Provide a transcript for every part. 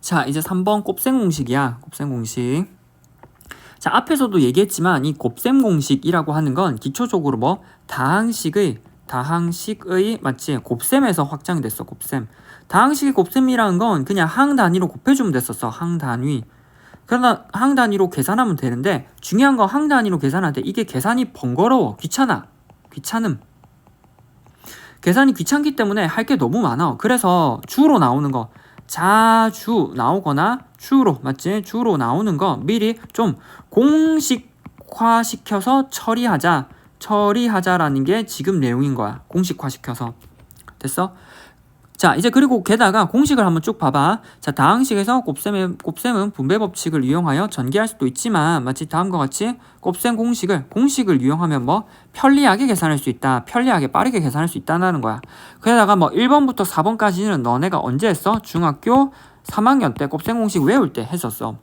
자, 이제 3번 곱셈 공식이야. 곱셈 공식. 자, 앞에서도 얘기했지만 이 곱셈 공식이라고 하는 건 기초적으로 뭐 다항식의 다항식의 맞지? 곱셈에서 확장됐어. 곱셈. 다항식의 곱셈이라는 건 그냥 항 단위로 곱해주면 됐었어. 항 단위. 그러나 항 단위로 계산하면 되는데 중요한 건 항 단위로 때 이게 계산이 번거로워. 귀찮아. 귀찮음. 계산이 귀찮기 때문에 할 게 너무 많아. 그래서 주로 나오는 거 자주 나오거나 주로 맞지? 주로 나오는 거 미리 좀 공식화 시켜서 처리하자. 처리하자라는 게 지금 내용인 거야. 공식화 시켜서. 됐어? 자, 이제 그리고 게다가 공식을 한번 쭉 봐봐. 자, 다항식에서 곱셈의, 곱셈은 분배 법칙을 이용하여 전개할 수도 있지만, 마치 다음과 같이 곱셈 공식을, 공식을 이용하면 뭐, 편리하게 계산할 수 있다. 편리하게 빠르게 계산할 수 있다는 거야. 그러다가 뭐, 1번부터 4번까지는 너네가 언제 했어? 중학교 3학년 때 곱셈 공식 외울 때 했었어.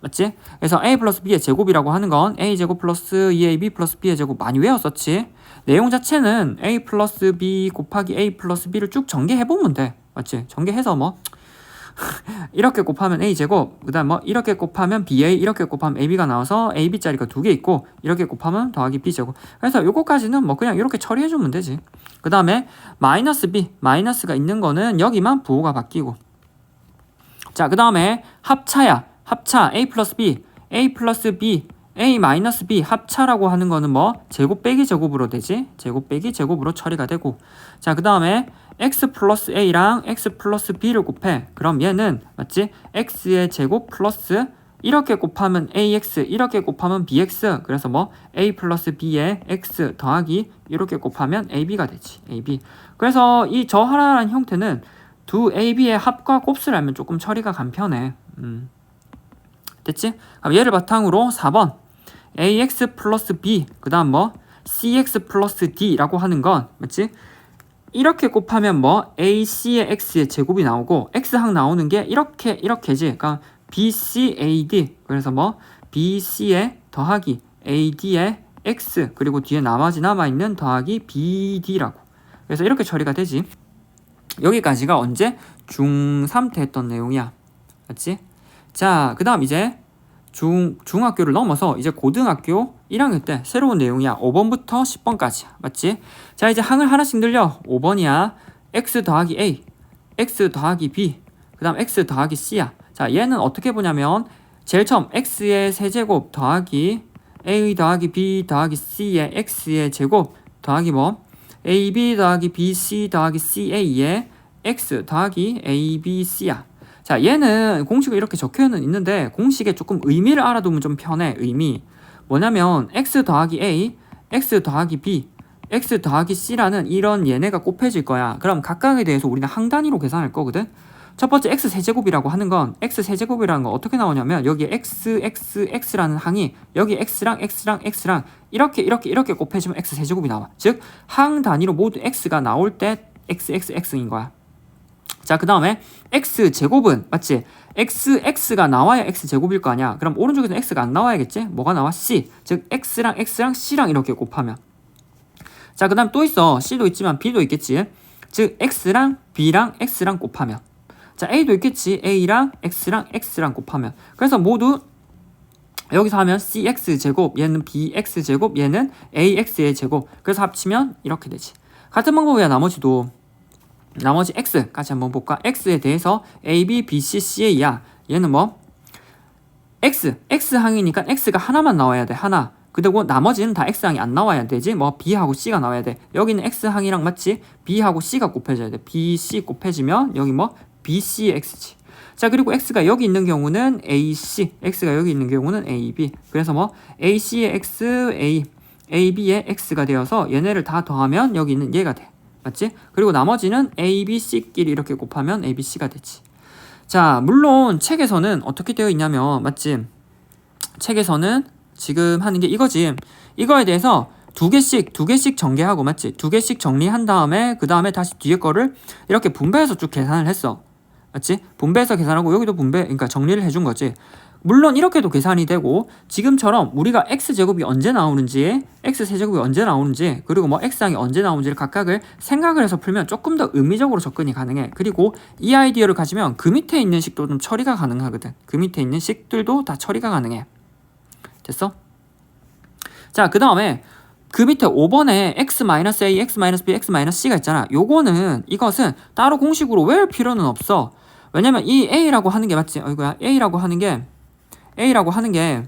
맞지? 그래서 a 플러스 b의 제곱이라고 하는 건 a 제곱 플러스 2ab 플러스 b의 제곱 많이 외웠었지. 내용 자체는 a 플러스 b 곱하기 a 플러스 b를 쭉 전개해 보면 돼. 맞지? 전개해서 뭐 이렇게 곱하면 a 제곱, 그 다음 뭐 이렇게 곱하면 ba, 이렇게 곱하면 ab가 나와서 ab 자리가 두 개 있고 이렇게 곱하면 더하기 b 제곱. 그래서 요거까지는 뭐 그냥 이렇게 처리해 주면 되지. 그 다음에 마이너스 b, 마이너스가 있는 거는 여기만 부호가 바뀌고. 자, 그 다음에 합차야. 합차 a 플러스 b, a 플러스 b, a 마이너스 b 합차라고 하는 거는 뭐 제곱 빼기 제곱으로 되지? 제곱 빼기 제곱으로 처리가 되고. 자, 그 다음에 x 플러스 a랑 x 플러스 b를 곱해. 그럼 얘는 맞지? x의 제곱 플러스 이렇게 곱하면 ax, 이렇게 곱하면 bx. 그래서 뭐 a 플러스 b의 x 더하기 이렇게 곱하면 ab가 되지. ab. 그래서 이 저 하나라는 형태는 두 ab의 합과 곱수를 알면 조금 처리가 간편해. 음. 됐지? 그럼 얘를 바탕으로 4번 ax 플러스 b 그 다음 뭐 cx 플러스 d라고 하는 건 맞지? 이렇게 곱하면 뭐 ac의 x의 제곱이 나오고 x항 나오는 게 이렇게 이렇게지 그러니까 bcad 그래서 뭐 bc의 더하기 ad의 x 그리고 뒤에 나머지 남아있는 더하기 bd라고 그래서 이렇게 처리가 되지 여기까지가 언제? 중3 때 했던 내용이야 맞지? 자, 그 다음 이제 중, 중학교를 넘어서 이제 고등학교 1학년 때 새로운 내용이야. 5번부터 10번까지. 맞지? 자, 이제 항을 하나씩 늘려. 5번이야. x 더하기 a, x 더하기 b, 그 다음 x 더하기 c야. 자, 얘는 어떻게 보냐면 제일 처음 x의 세제곱 더하기 a 더하기 b 더하기 c의 x의 제곱 더하기 뭐 ab 더하기 bc 더하기 ca의 x 더하기 abc야. 자, 얘는 공식을 이렇게 적혀는 있는데 공식에 조금 의미를 알아두면 좀 편해. 의미. 뭐냐면 x 더하기 a, x 더하기 b, x 더하기 c라는 이런 얘네가 곱해질 거야. 그럼 각각에 대해서 우리는 항 단위로 계산할 거거든. 첫 번째 x 세제곱이라고 하는 건 x 세제곱이라는 건 어떻게 나오냐면 여기 x x x라는 항이 여기 x랑 x랑 x랑 이렇게 이렇게 이렇게 곱해지면 x 세제곱이 나와. 즉 항 단위로 모두 x가 나올 때 x x x인 거야. 자, 그 다음에 x 제곱은 맞지? x x가 나와야 x 제곱일 거 아니야. 그럼 오른쪽에는 x가 안 나와야겠지? 뭐가 나와? c. 즉 x랑 x랑 c랑 이렇게 곱하면. 자, 그 다음 또 있어. c도 있지만 b도 있겠지. 즉 x랑 b랑 x랑 곱하면. 자, a도 있겠지. a랑 x랑 x랑 곱하면. 그래서 모두 여기서 하면 cx 제곱, 얘는 bx 제곱, 얘는 ax의 제곱. 그래서 합치면 이렇게 되지. 같은 방법이야 나머지도. 나머지 x까지 한번 볼까? x에 대해서 a, b, b, c, ca야. 얘는 뭐? x, x항이니까 x가 하나만 나와야 돼. 하나. 그리고 나머지는 다 x항이 안 나와야 되지. 뭐 b하고 c가 나와야 돼. 여기는 x항이랑 맞지? b하고 c가 곱해져야 돼. b, c 곱해지면 여기 뭐? b, c, x지. 자 그리고 x가 여기 있는 경우는 ac, x가 여기 있는 경우는 ab. 그래서 뭐 ac의 x, a, ab의 x가 되어서 얘네를 다 더하면 여기 있는 얘가 돼. 맞지? 그리고 나머지는 A, B, C끼리 이렇게 곱하면 A, B, C가 되지. 자, 물론 책에서는 어떻게 되어 있냐면, 맞지? 책에서는 지금 하는 게 이거지. 이거에 대해서 두 개씩, 두 개씩 전개하고, 맞지? 두 개씩 정리한 다음에, 그 다음에 다시 뒤에 거를 이렇게 분배해서 쭉 계산을 했어. 맞지? 분배해서 계산하고, 여기도 분배, 그러니까 정리를 해준 거지. 물론 이렇게도 계산이 되고 지금처럼 우리가 x제곱이 언제 나오는지 x세제곱이 언제 나오는지 그리고 뭐 x항이 언제 나오는지를 각각을 생각을 해서 풀면 조금 더 의미적으로 접근이 가능해. 그리고 이 아이디어를 가지면 그 밑에 있는 식도 좀 처리가 가능하거든. 그 밑에 있는 식들도 다 처리가 가능해. 됐어? 자 그 다음에 그 밑에 5번에 x-a, x-b, x-c가 있잖아. 요거는 이것은 따로 공식으로 외울 필요는 없어? 왜냐면 이 a라고 하는 게 맞지? 어이구야. A라고 하는 게 a라고 하는 게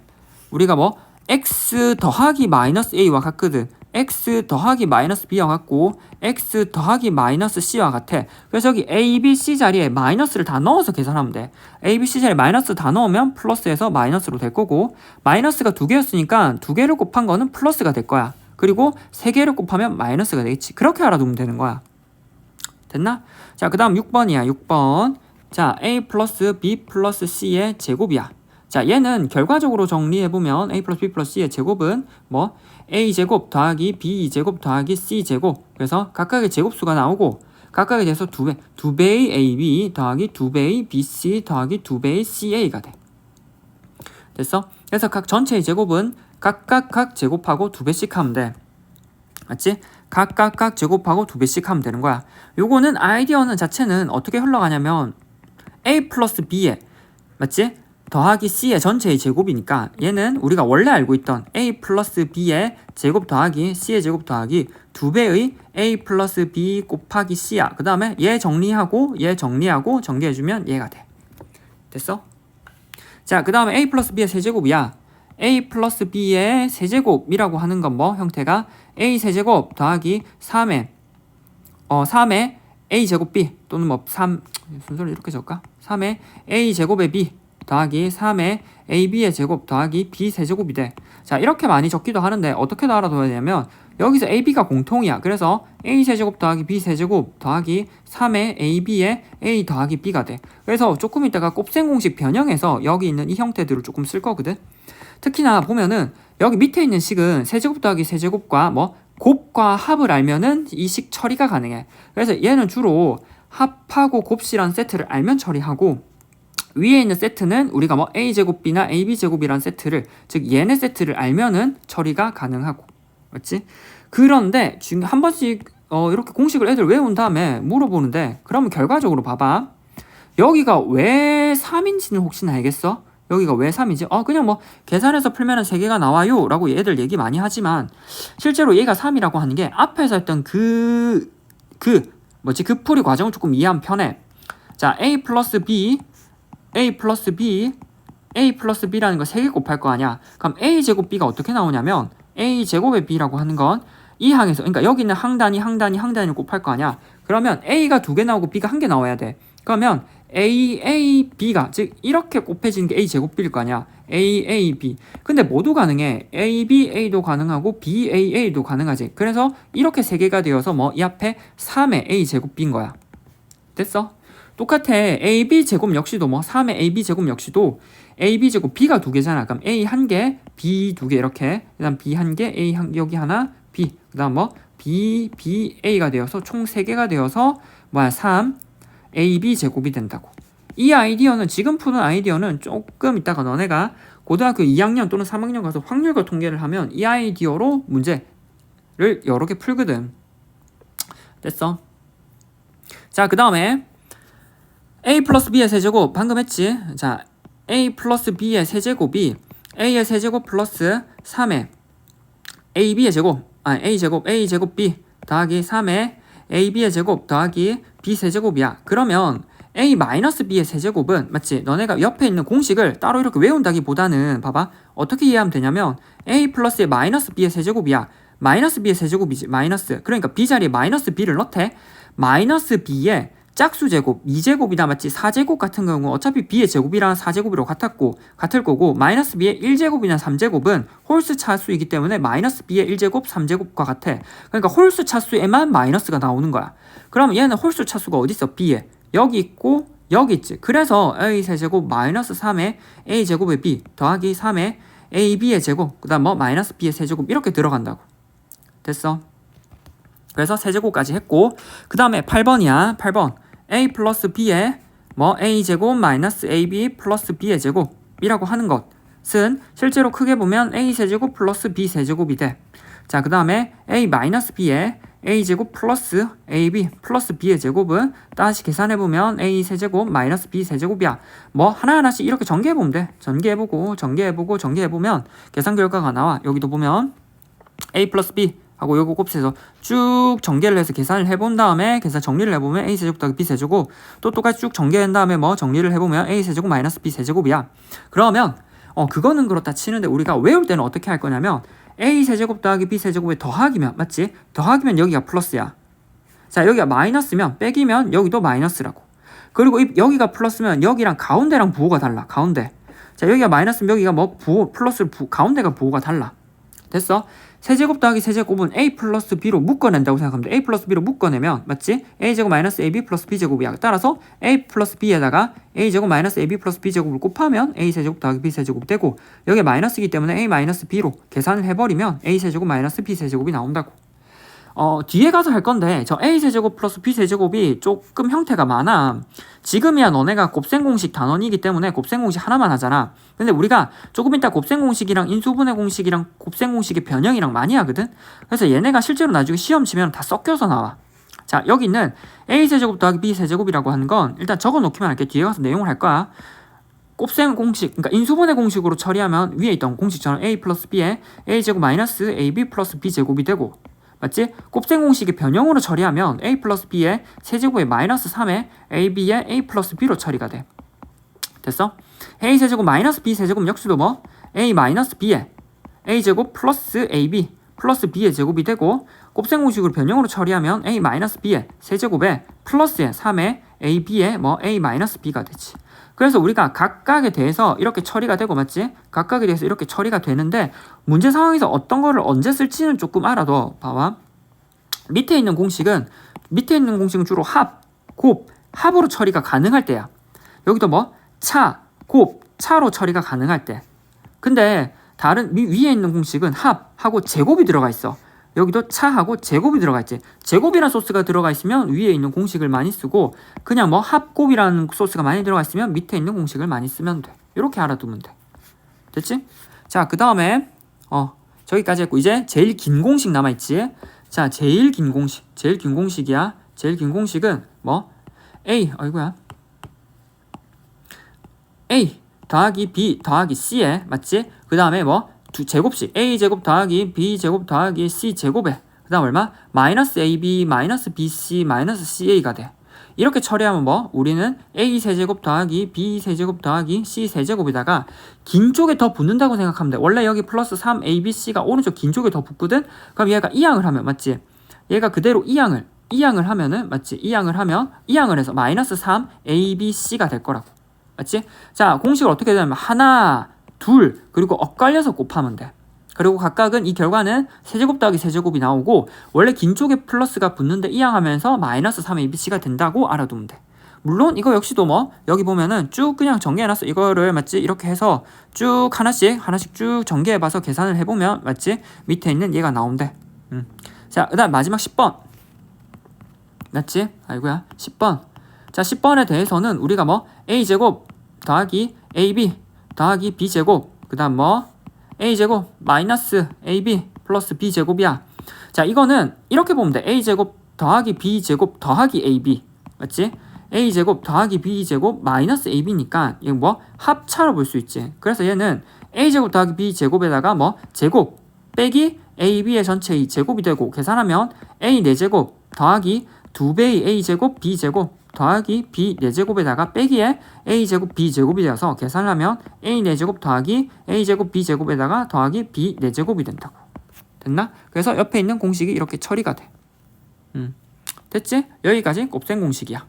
우리가 뭐 x 더하기 마이너스 a와 같거든. X 더하기 마이너스 b와 같고 x 더하기 마이너스 c와 같아. 그래서 여기 a, b, c 자리에 마이너스를 다 넣어서 계산하면 돼. A, b, c 자리에 마이너스 다 넣으면 플러스에서 마이너스로 될 거고 마이너스가 두 개였으니까 두 개를 곱한 거는 플러스가 될 거야. 그리고 세 개를 곱하면 마이너스가 되겠지. 그렇게 알아두면 되는 거야. 됐나? 자 그 다음 6번이야 6번. 자 a 플러스 b 플러스 c의 제곱이야 자 얘는 결과적으로 정리해보면 a 플러스 b 플러스 c의 제곱은 뭐 a 제곱 더하기 b 제곱 더하기 c 제곱 그래서 각각의 제곱수가 나오고 각각에 대해서 두 배, 두 배의 ab 더하기 두 배의 bc 더하기 두 배의 ca가 돼 됐어? 그래서 각 전체의 제곱은 각각 각 제곱하고 두 배씩 하면 돼 맞지? 각각 각 제곱하고 두 배씩 하면 되는 거야 요거는 아이디어는 자체는 어떻게 흘러가냐면 a 플러스 b에 맞지? 더하기 c의 전체의 제곱이니까 얘는 우리가 원래 알고 있던 a 플러스 b의 제곱 더하기 c의 제곱 더하기 두 배의 a 플러스 b 곱하기 c야. 그 다음에 얘 정리하고 얘 정리하고 정리해주면 얘가 돼. 됐어? 자, 그 다음에 a 플러스 b의 세제곱이야. a 플러스 b의 세제곱이라고 하는 건 뭐 형태가 a 세제곱 더하기 3의 어 3의 a 제곱 b 또는 뭐 3 순서를 이렇게 적을까? 3의 a 제곱의 b 더하기 3의 ab의 제곱 더하기 b 세제곱이 돼. 자 이렇게 많이 적기도 하는데 어떻게 알아둬야 되냐면 여기서 ab가 공통이야. 그래서 a 세제곱 더하기 b 세제곱 더하기 3의 ab의 a 더하기 b가 돼. 그래서 조금 있다가 곱셈 공식 변형해서 여기 있는 이 형태들을 조금 쓸 거거든. 특히나 보면은 여기 밑에 있는 식은 세제곱 더하기 세제곱과 뭐 곱과 합을 알면은 이 식 처리가 가능해. 그래서 얘는 주로 합하고 곱이란 세트를 알면 처리하고 위에 있는 세트는 우리가 뭐 a 제곱 b나 ab 제곱이란 세트를 즉 얘네 세트를 알면은 처리가 가능하고 맞지? 그런데 지금 한 번씩 어 이렇게 공식을 애들 외운 다음에 물어보는데 그러면 결과적으로 봐봐 여기가 왜 3인지는 혹시나 알겠어? 여기가 왜 3이지? 어 그냥 뭐 계산해서 풀면은 3개가 나와요 라고 얘들 얘기 많이 하지만 실제로 얘가 3이라고 하는 게 앞에서 했던 그 그 뭐지 그 풀이 과정을 조금 이해하면 편해 자 a 플러스 b a 플러스 b a 플러스 b라는 거 3개 곱할 거 아니야. 그럼 a 제곱 b가 어떻게 나오냐면 a 제곱의 b라고 하는 건 이 항에서 그러니까 여기 있는 항 단위 항 단위 항 단위를 곱할 거 아니야. 그러면 a가 두 개 나오고 b가 한 개 나와야 돼. 그러면 a a b가 즉 이렇게 곱해지는 게 a 제곱 b일 거 아니야. A a b. 근데 모두 가능해. A b a도 가능하고 b a a도 가능하지. 그래서 이렇게 세 개가 되어서 뭐 이 앞에 3의 a 제곱 b인 거야. 됐어 똑같아. Ab 제곱 역시도 뭐 3의 ab 제곱 역시도 ab 제곱 b가 두 개잖아. 그럼 a 한 개 b 두 개 이렇게. 그다음 b 한 개 a 한 여기 하나 b. 그다음 뭐 b b a가 되어서 총 세 개가 되어서 뭐야? 3 ab 제곱이 된다고. 이 아이디어는 지금 푸는 아이디어는 조금 이따가 너네가 고등학교 2학년 또는 3학년 가서 확률과 통계를 하면 이 아이디어로 문제를 여러 개 풀거든. 됐어? 자 그 다음에 a 플러스 b의 세제곱 방금 했지? 자 a 플러스 b의 세제곱이 a의 세제곱 플러스 3의 ab의 제곱 아 a 제곱 a 제곱 b 더하기 3의 ab의 제곱 더하기 b 세제곱이야. 그러면 a 마이너스 b의 세제곱은 맞지? 너네가 옆에 있는 공식을 따로 이렇게 외운다기보다는 봐봐. 어떻게 이해하면 되냐면 a 플러스의 마이너스 b의 세제곱이야. 마이너스 b의 세제곱이지 마이너스. 그러니까 b 자리에 마이너스 b를 넣대. 마이너스 b의 짝수 제곱 2제곱이나 맞지 4제곱 같은 경우 어차피 b의 제곱이랑 4제곱이랑 같았고 같을 거고 마이너스 b의 1제곱이나 3제곱은 홀수 차수이기 때문에 마이너스 b의 1제곱 3제곱과 같아. 그러니까 홀수 차수에만 마이너스가 나오는 거야. 그럼 얘는 홀수 차수가 어디 있어? B에. 여기 있고 여기 있지. 그래서 a 세제곱 마이너스 3의 a 제곱의 b 더하기 3의 ab의 제곱 그 다음 뭐 마이너스 b의 세제곱 이렇게 들어간다고. 됐어 그래서 세제곱까지 했고 그 다음에 8번이야 8번 a 플러스 b의 뭐 a 제곱 마이너스 ab 플러스 b의 제곱 세제곱이라고 하는 것은 실제로 크게 보면 a 세제곱 플러스 b 세제곱이 돼. 자, 그 다음에 a 마이너스 b에 a 제곱 플러스 ab 플러스 b의 제곱은 다시 계산해 보면 a 세제곱 마이너스 b 세제곱이야. 뭐 하나 하나씩 이렇게 전개해 보면 돼. 전개해 보고 전개해 보고 전개해 보면 계산 결과가 나와. 여기도 보면 a 플러스 b 하고 요거 곱해서 쭉 전개를 해서 계산을 해본 다음에 계산 정리를 해보면 a 세제곱 더하기 b 세제곱 또 똑같이 쭉 전개한 다음에 뭐 정리를 해보면 a 세제곱 마이너스 b 세제곱이야. 그러면 어 그거는 그렇다 치는데 우리가 외울 때는 어떻게 할 거냐면 a 세제곱 더하기 b 세제곱의 더하기면 맞지? 더하기면 여기가 플러스야. 자 여기가 마이너스면 빼기면 여기도 마이너스라고. 그리고 이- 여기가 플러스면 여기랑 가운데랑 부호가 달라. 가운데. 자 여기가 마이너스면 여기가 뭐 부호 플러스 부, 가운데가 부호가 달라. 됐어? 세제곱 더하기 세제곱은 a 플러스 b로 묶어낸다고 돼. a 플러스 b로 묶어내면 맞지? a제곱 마이너스 ab 플러스 b제곱이야. 따라서 a 플러스 b에다가 a제곱 마이너스 ab 플러스 b제곱을 곱하면 a 세제곱 더하기 b 세제곱이 되고 여기 마이너스이기 때문에 a 마이너스 b로 계산을 해버리면 a 세제곱 마이너스 b 세제곱이 나온다고. 어, 뒤에 가서 할 건데 저 a 세제곱 플러스 b 세제곱이 조금 형태가 많아. 지금이야 너네가 곱셈 공식 단원이기 때문에 곱셈 공식 하나만 하잖아. 근데 우리가 조금 이따 곱셈 공식이랑 인수분해 공식이랑 곱셈 공식의 변형이랑 많이 하거든. 그래서 얘네가 실제로 나중에 시험 치면 다 섞여서 나와. 자, 여기 있는 a 세제곱 더하기 b 세제곱이라고 하는 건 일단 적어 놓기만 할게. 뒤에 가서 내용을 할 거야. 곱셈 공식, 그러니까 인수분해 공식으로 처리하면 위에 있던 공식처럼 a 플러스 b에 a 제곱 마이너스 ab 플러스 b 제곱이 되고 맞지? 곱셈 공식의 변형으로 처리하면 a 플러스 b의 세제곱에 마이너스 3에 ab에 a 플러스 b로 처리가 돼. 됐어? a 세제곱 마이너스 b 세제곱 역시도 뭐 a 마이너스 b에 a 제곱 플러스 ab 플러스 b의 제곱이 되고 곱셈 공식으로 변형으로 처리하면 a 마이너스 b의 세제곱에 플러스에 3에 ab에 뭐 a 마이너스 b가 되지. 그래서 우리가 각각에 대해서 이렇게 처리가 되고 맞지? 각각에 대해서 이렇게 처리가 되는데 문제 상황에서 어떤 거를 언제 쓸지는 조금 알아둬. 봐봐. 밑에 있는 공식은 밑에 있는 공식은 주로 합, 곱, 합으로 처리가 가능할 때야. 여기도 뭐 차, 곱, 차로 처리가 가능할 때. 근데 다른 위, 위에 있는 공식은 합하고 제곱이 들어가 있어. 여기도 차하고 제곱이 들어가 있지. 제곱이라는 소스가 들어가 있으면 위에 있는 공식을 많이 쓰고 그냥 뭐 합곱이라는 소스가 많이 들어가 있으면 밑에 있는 공식을 많이 쓰면 돼. 이렇게 알아두면 돼. 됐지? 자, 그 다음에 어 저기까지 했고 이제 제일 긴 공식 남아 있지. 자, 제일 긴 공식, 제일 긴 공식이야. 제일 긴 공식은 뭐 a 어이구야 a 더하기 b 더하기 c에 맞지? 그 다음에 뭐 두 제곱씩 a 제곱 더하기 b 제곱 더하기 c 제곱에 그 다음 얼마? 마이너스 ab 마이너스 bc 마이너스 ca가 돼. 이렇게 처리하면 뭐 우리는 a 세제곱 더하기 b 세제곱 더하기 c 세제곱에다가 긴 쪽에 더 붙는다고 생각하면 돼. 원래 여기 플러스 3 a, b, c가 오른쪽 긴 쪽에 더 붙거든. 그럼 얘가 이항을 하면 맞지? 얘가 그대로 이항을 이항을 하면은 맞지? 이항을 하면 이항을 해서 마이너스 3 a, b, c가 될 거라고. 맞지? 자 공식을 어떻게 되냐면 하나, 둘 그리고 엇갈려서 곱하면 돼. 그리고 각각은 이 결과는 세제곱 더하기 세제곱이 나오고 원래 긴 쪽에 플러스가 붙는데 이항하면서 마이너스 3abc가 된다고 알아두면 돼. 물론 이거 역시도 뭐 여기 보면은 쭉 그냥 전개해놨어. 이거를 맞지 이렇게 해서 쭉 하나씩 하나씩 쭉 전개해봐서 계산을 해보면 맞지 밑에 있는 얘가 나온대. 음. 자 그다음 마지막 10번 맞지? 아이고야 10번. 자 10번에 대해서는 우리가 뭐 a 제곱 더하기 ab 더하기 b 제곱 그 다음 뭐 a 제곱 마이너스 ab 플러스 b 제곱이야. 자 이거는 이렇게 보면 돼. a 제곱 더하기 b 제곱 더하기 ab 맞지? a 제곱 더하기 b 제곱 마이너스 ab니까 이거 뭐 합차로 볼 수 있지. 그래서 얘는 a 제곱 더하기 b 제곱에다가 뭐 제곱 빼기 ab의 전체의 제곱이 되고 계산하면 a 4제곱 더하기 2배의 a 제곱 b 제곱 더하기 b 4제곱에다가 빼기에 a 제곱 b 제곱이 되어서 계산하면 a 4제곱 더하기 a 제곱 b 제곱에다가 더하기 b 4제곱이 된다고. 됐나? 그래서 옆에 있는 공식이 이렇게 처리가 돼. 음. 됐지? 여기까지 곱셈 공식이야.